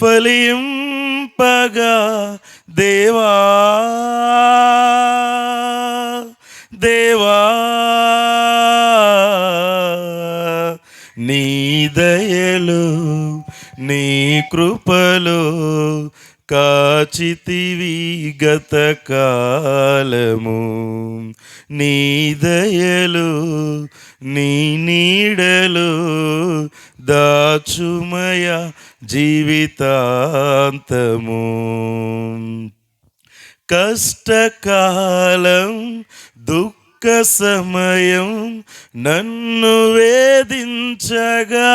ఫలింపగా దేవా. దేవా. నీ దయలు నీ కృపలు కాచితివి గత కాలము నీ దయలు నీ నీడలు దాచుమయ జీవితాంతము. కష్టకాలం దుఃఖ సమయం నన్ను వేధించగా.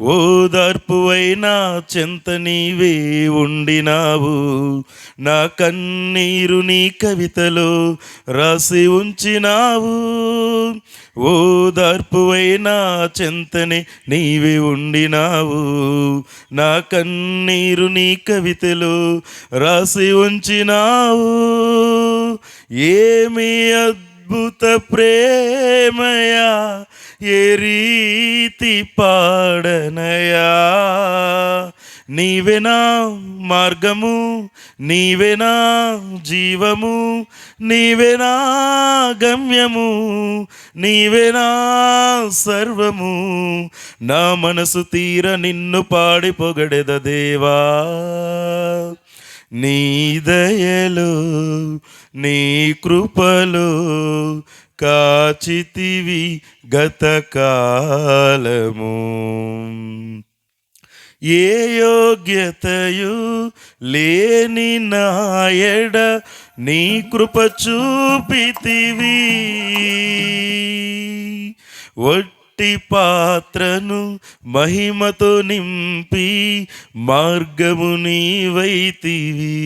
ఓదార్పువైనా చెంత నీవే ఉండినావు. నా కన్నీరు నీ కవితలో రాసి ఉంచినావు. ఓదార్పువైనా చెంతనే నీవే ఉండినావు. నా కన్నీరు నీ కవితలో రాసి ఉంచినావు. ఏమి అద్భుత ప్రేమయా ఏ రీతి పాడనయా. నీవేనా మార్గము నీవేనా జీవము నీవేనా గమ్యము నీవేనా సర్వము. నా మనసు తీర నిన్ను పాడి పొగడెద దేవా. నీ దయలో నీ కృపలో కాచితివి గతకాలము. ఏ యోగ్యతయు లేని నాయడ నీ కృప చూపితివి. వట్టి పాత్రను మహిమతో నింపి మార్గము నీవైతివి.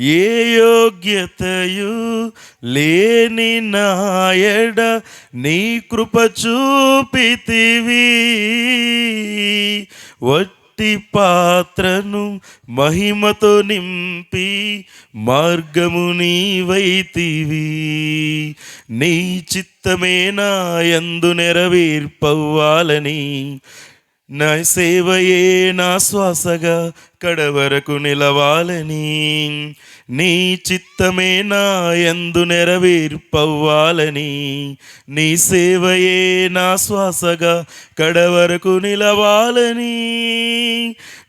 ఏ యోగ్యతయు లేని నాయడ నీ కృప చూపితివి. మట్టి పాత్రను మహిమతో నింపి మార్గము నీవైతివి నీ చిత్తమే నా యందు నెరవేర్పవ్వాలని నా సేవయే నా శ్వాసగా కడవరకు నిలవాలని. నీ చిత్తమే నా ఎందు నెరవేర్పవ్వాలని. నీ సేవయే నా శ్వాసగా కడవరకు నిలవాలని.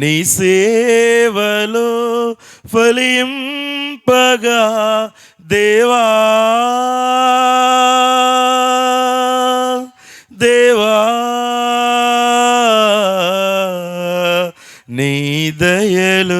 నీ సేవలో ఫలింపగా దేవా దేవా నీ దయలు